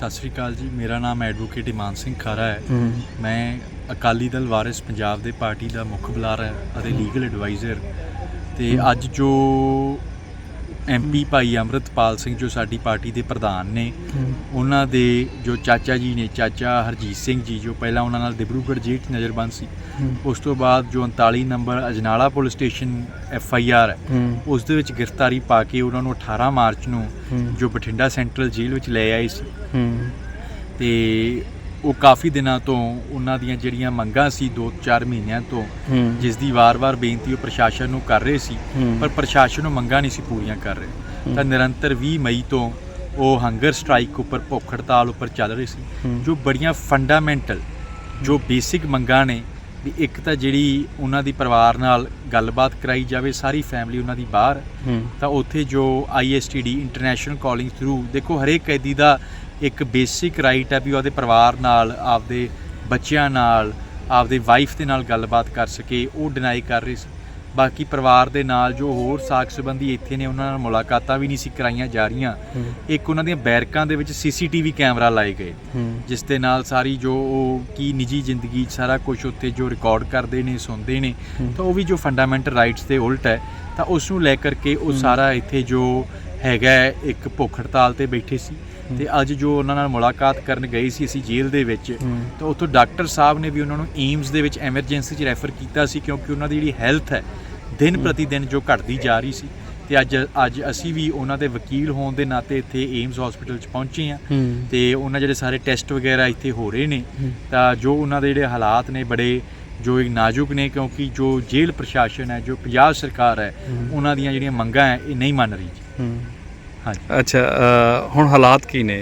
ਸਤਿ ਸ੍ਰੀ ਅਕਾਲ ਜੀ। ਮੇਰਾ ਨਾਮ ਐਡਵੋਕੇਟ ਇਮਾਨ ਸਿੰਘ ਖਾਰਾ ਹੈ। ਮੈਂ ਅਕਾਲੀ ਦਲ ਵਾਰਿਸ ਪੰਜਾਬ ਦੇ ਪਾਰਟੀ ਦਾ ਮੁੱਖ ਬੁਲਾਰਾ ਅਤੇ ਲੀਗਲ ਐਡਵਾਈਜ਼ਰ ਤੇ ਅੱਜ ਜੋ ਐਮਪੀ ਭਾਈ ਅੰਮ੍ਰਿਤਪਾਲ ਸਿੰਘ ਜੋ ਸਾਡੀ ਪਾਰਟੀ ਦੇ ਪ੍ਰਧਾਨ ਨੇ ਉਹਨਾਂ ਦੇ ਜੋ ਚਾਚਾ ਜੀ ਨੇ ਚਾਚਾ ਹਰਜੀਤ ਸਿੰਘ ਜੀ ਜੋ ਪਹਿਲਾਂ ਉਹਨਾਂ ਨਾਲ ਦਿਬਰੂਗੜ੍ਹ ਜੇਲ੍ਹ 'ਚ ਨਜ਼ਰਬੰਦ ਸੀ ਉਸ ਤੋਂ ਬਾਅਦ ਜੋ 39 number Ajnala police station F I R ਹੂੰ ਉਸ ਦੇ ਵਿੱਚ ਗ੍ਰਿਫਤਾਰੀ ਪਾ ਕੇ ਉਹਨਾਂ ਨੂੰ 18 ਮਾਰਚ ਨੂੰ ਜੋ ਬਠਿੰਡਾ ਸੈਂਟਰਲ ਜੇਲ੍ਹ ਵਿੱਚ ਲੈ ਆਏ ਸੀ। ਤੇ ਉਹ ਕਾਫੀ ਦਿਨਾਂ ਤੋਂ ਉਹਨਾਂ ਦੀਆਂ ਜਿਹੜੀਆਂ ਮੰਗਾਂ ਸੀ 2-4 ਮਹੀਨਿਆਂ ਤੋਂ ਜਿਸ ਦੀ ਵਾਰ-ਵਾਰ ਬੇਨਤੀ ਉਹ ਪ੍ਰਸ਼ਾਸਨ ਨੂੰ ਕਰ ਰਹੇ ਸੀ। ਪਰ ਪ੍ਰਸ਼ਾਸਨ ਨੂੰ ਮੰਗਾਂ ਨਹੀਂ ਸੀ ਪੂਰੀਆਂ ਕਰ ਰਹੇ ਤਾਂ ਨਿਰੰਤਰ 20 ਮਈ ਤੋਂ ਉਹ ਹੰਗਰ ਸਟ੍ਰਾਈਕ ਉੱਪਰ ਭੁੱਖ ਹੜਤਾਲ ਉੱਪਰ ਚੱਲ ਰਹੇ ਸੀ। ਜੋ ਬੜੀਆਂ ਫੰਡਾਮੈਂਟਲ ਜੋ ਬੇਸਿਕ ਮੰਗਾਂ ਨੇ ਵੀ ਇੱਕ ਤਾਂ ਜਿਹੜੀ ਉਹਨਾਂ ਦੀ ਪਰਿਵਾਰ ਨਾਲ ਗੱਲਬਾਤ ਕਰਾਈ ਜਾਵੇ ਸਾਰੀ ਫੈਮਿਲੀ ਉਹਨਾਂ ਦੀ ਬਾਹਰ ਤਾਂ ਉੱਥੇ ਜੋ ਆਈਐਸਟੀਡੀ ਇੰਟਰਨੈਸ਼ਨਲ ਕਾਲਿੰਗ ਥਰੂ ਦੇਖੋ ਹਰੇਕ ਕੈਦੀ ਦਾ ਇੱਕ ਬੇਸਿਕ ਰਾਈਟ ਹੈ ਵੀ ਉਹ ਆਪਦੇ ਪਰਿਵਾਰ ਨਾਲ ਆਪਦੇ ਬੱਚਿਆਂ ਨਾਲ ਆਪਦੇ ਵਾਈਫ ਦੇ ਨਾਲ ਗੱਲਬਾਤ ਕਰ ਸਕੇ ਉਹ ਡਿਨਾਈ ਕਰ ਰਹੀ ਸੀ ਬਾਕੀ ਪਰਿਵਾਰ ਦੇ ਨਾਲ ਜੋ ਹੋਰ ਸਾਕ ਸੰਬੰਧੀ ਇੱਥੇ ਨੇ ਉਹਨਾਂ ਨਾਲ ਮੁਲਾਕਾਤਾਂ ਵੀ ਨਹੀਂ ਸੀ ਕਰਾਈਆਂ ਜਾ ਰਹੀਆਂ। ਇੱਕ ਉਹਨਾਂ ਦੀਆਂ ਬੈਰਕਾਂ ਦੇ ਵਿੱਚ ਸੀਸੀਟੀਵੀ ਕੈਮਰਾ ਲਾਏ ਗਏ ਜਿਸ ਦੇ ਨਾਲ ਸਾਰੀ ਜੋ ਉਹ ਕੀ ਨਿੱਜੀ ਜ਼ਿੰਦਗੀ ਸਾਰਾ ਕੁਝ ਉੱਤੇ ਜੋ ਰਿਕਾਰਡ ਕਰਦੇ ਨੇ ਸੁਣਦੇ ਨੇ। ਤਾਂ ਉਹ ਵੀ ਜੋ ਫੰਡਾਮੈਂਟਲ ਰਾਈਟਸ ਦੇ ਉਲਟ ਹੈ ਤਾਂ ਉਸ ਨੂੰ ਲੈ ਕਰਕੇ ਉਹ ਸਾਰਾ ਇੱਥੇ ਜੋ ਹੈਗਾ ਇੱਕ ਭੁੱਖ ਹੜਤਾਲ ਤੇ ਬੈਠੇ ਸੀ। ਤੇ ਅੱਜ ਜੋ ਉਹਨਾਂ ਨਾਲ ਮੁਲਾਕਾਤ ਕਰਨ ਗਏ ਸੀ ਅਸੀਂ ਜੇਲ੍ਹ ਦੇ ਵਿੱਚ। ਤਾਂ ਉੱਥੋਂ ਡਾਕਟਰ ਸਾਹਿਬ ਨੇ ਵੀ ਉਹਨਾਂ ਨੂੰ ਏਮਸ ਦੇ ਵਿੱਚ ਐਮਰਜੈਂਸੀ 'ਚ ਰੈਫਰ ਕੀਤਾ ਸੀ ਕਿਉਂਕਿ ਉਹਨਾਂ ਦੀ ਜਿਹੜੀ ਹੈਲਥ ਹੈ ਦਿਨ ਪ੍ਰਤੀ ਦਿਨ ਜੋ ਘਟਦੀ ਜਾ ਰਹੀ ਸੀ ਤੇ ਅੱਜ ਅੱਜ ਅਸੀਂ ਵੀ ਉਹਨਾਂ ਦੇ ਵਕੀਲ ਹੋਣ ਦੇ ਨਾਤੇ ਇੱਥੇ ਏਮਸ ਹਸਪੀਟਲ 'ਚ ਪਹੁੰਚੇ ਹੂੰ ਤੇ ਉਹਨਾਂ ਜਿਹੜੇ ਸਾਰੇ ਟੈਸਟ ਵਗੈਰਾ ਇੱਥੇ ਹੋ ਰਹੇ ਨੇ। ਤਾਂ ਜੋ ਉਹਨਾਂ ਦੇ ਜਿਹੜੇ ਹਾਲਾਤ ਨੇ ਬੜੇ ਜੋ ਇੱਕ ਨਾਜ਼ੁਕ ਨੇ ਕਿਉਂਕਿ ਜੋ ਜੇਲ੍ਹ ਪ੍ਰਸ਼ਾਸਨ ਹੈ ਜੋ ਪੰਜਾਬ ਸਰਕਾਰ ਹੈ। ਉਹਨਾਂ ਦੀਆਂ ਜਿਹੜੀਆਂ ਮੰਗਾਂ ਹੈ ਇਹ ਨਹੀਂ ਮੰਨ ਰਹੀ ਜੀ ਹਾਂਜੀ ਅੱਛਾ ਅ, ਹੁਣ ਹਾਲਾਤ ਕੀ ਨੇ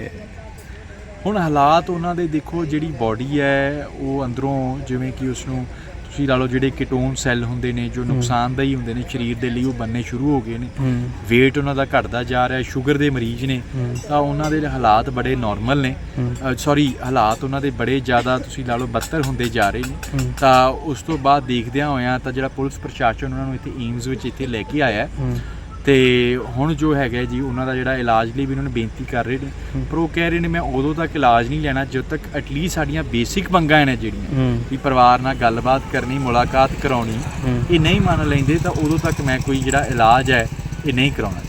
ਹੁਣ ਹਾਲਾਤ ਉਹਨਾਂ ਦੇ ਦੇਖੋ ਜਿਹੜੀ ਬਾਡੀ ਹੈ ਉਹ ਅੰਦਰੋਂ ਜਿਵੇਂ ਕਿ ਉਸ ਨੂੰ ਤੁਸੀਂ ਲਾ ਲਓ ਜਿਹੜੇ ਕੀਟੋਨ ਸੈੱਲ ਹੁੰਦੇ ਨੇ ਜੋ ਨੁਕਸਾਨਦਾਈ ਹੁੰਦੇ ਨੇ ਸਰੀਰ ਦੇ ਲਈ ਉਹ ਬੰਨੇ ਸ਼ੁਰੂ ਹੋ ਗਏ ਨੇ ਹੂੰ weight ਉਹਨਾਂ ਦਾ ਘਟਦਾ ਜਾ ਰਿਹਾ ਸ਼ੂਗਰ ਦੇ ਮਰੀਜ਼ ਨੇ ਹੂੰ। ਤਾਂ ਉਹਨਾਂ ਦੇ ਹਾਲਾਤ ਬੜੇ ਨਾਰਮਲ ਨੇ ਹੂੰ। ਸੌਰੀ ਹਾਲਾਤ ਉਹਨਾਂ ਦੇ ਬੜੇ ਜ਼ਿਆਦਾ ਤੁਸੀਂ ਲਾ ਲਓ ਬੱਤਰ ਹੁੰਦੇ ਜਾ ਰਹੇ ਨੇ ਹੂੰ। ਤਾਂ ਉਸ ਤੋਂ ਬਾਅਦ ਦੇਖਦਿਆਂ ਹੋਇਆਂ ਤਾਂ ਜਿਹੜਾ ਪੁਲਿਸ ਪ੍ਰਸ਼ਾਸਨ ਉਹਨਾਂ ਨੂੰ ਇੱਥੇ ਏਮਸ ਵਿੱਚ ਇੱਥੇ ਲੈ ਕੇ ਆਇਆ ਹੈ। ਤੇ ਹੁਣ ਜੋ ਹੈਗਾ ਜੀ ਉਹਨਾਂ ਦਾ ਜਿਹੜਾ ਇਲਾਜ ਲਈ ਵੀ ਉਹਨਾਂ ਨੂੰ ਬੇਨਤੀ ਕਰ ਰਹੇ ਨੇ। ਪਰ ਉਹ ਕਹਿ ਰਹੇ ਨੇ ਮੈਂ ਉਦੋਂ ਤੱਕ ਇਲਾਜ ਨਹੀਂ ਲੈਣਾ ਜਦੋਂ ਤੱਕ ਐਟਲੀਸਟ ਸਾਡੀਆਂ ਬੇਸਿਕ ਮੰਗਾਂ ਨੇ ਜਿਹੜੀਆਂ ਵੀ ਪਰਿਵਾਰ ਨਾਲ ਗੱਲਬਾਤ ਕਰਨੀ ਮੁਲਾਕਾਤ ਕਰਾਉਣੀ। ਇਹ ਨਹੀਂ ਮੰਨ ਲੈਂਦੇ ਤਾਂ ਉਦੋਂ ਤੱਕ ਮੈਂ ਕੋਈ ਜਿਹੜਾ ਇਲਾਜ ਹੈ ਇਹ ਨਹੀਂ ਕਰਾਉਣਾ